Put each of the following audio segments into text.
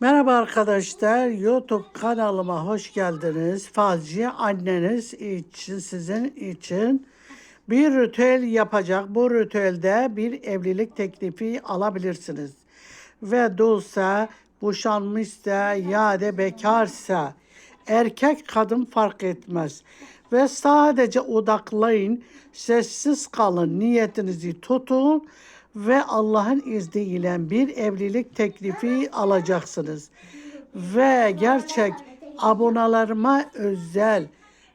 Merhaba arkadaşlar, YouTube kanalıma hoş geldiniz. Fazla anneniz için, sizin için bir ritüel yapacak. Bu ritüelde bir evlilik teklifi alabilirsiniz. Ve dulsa, boşanmışsa ya da bekarsa, erkek kadın fark etmez. Ve sadece odaklayın, sessiz kalın, niyetinizi tutun ve Allah'ın izniyle bir evlilik teklifi alacaksınız. Ve gerçek abonalarıma özel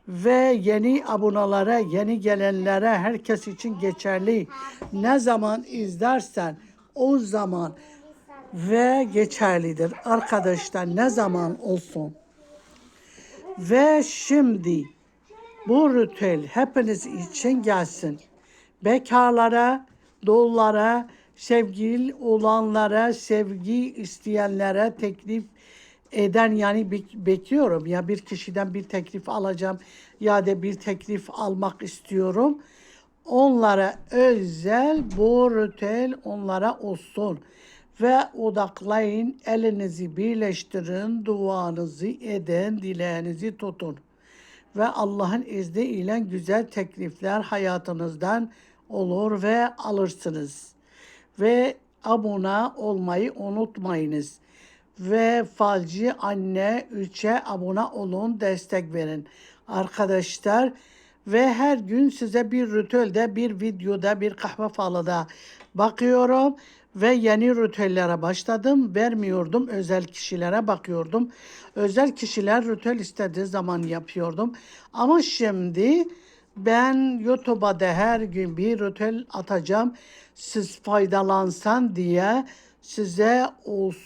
ve yeni abonelere, yeni gelenlere herkes için geçerli. Ne zaman izlersen o zaman ve geçerlidir. Arkadaşlar ne zaman olsun. Ve şimdi bu ritüel hepiniz için gelsin. Bekarlara, dullara, sevgili olanlara, sevgi isteyenlere teklif eden yani bek- bekliyorum ya bir kişiden bir teklif alacağım ya da bir teklif almak istiyorum. Onlara özel bu ritüel onlara olsun ve odaklayın, elinizi birleştirin, duanızı edin, dileğinizi tutun ve Allah'ın izniyle güzel teklifler hayatınızdan olur ve alırsınız. Ve abone olmayı unutmayınız. Ve Falcı Anne 3'e abone olun, destek verin. Arkadaşlar ve her gün size bir ritüelde, bir videoda, bir kahve falıda bakıyorum ve yeni ritüellere başladım. Vermiyordum, özel kişilere bakıyordum. Özel kişiler ritüel istediği zaman yapıyordum. Ama şimdi ben YouTube'a da her gün bir ritüel atacağım. Siz faydalansan diye size olsun.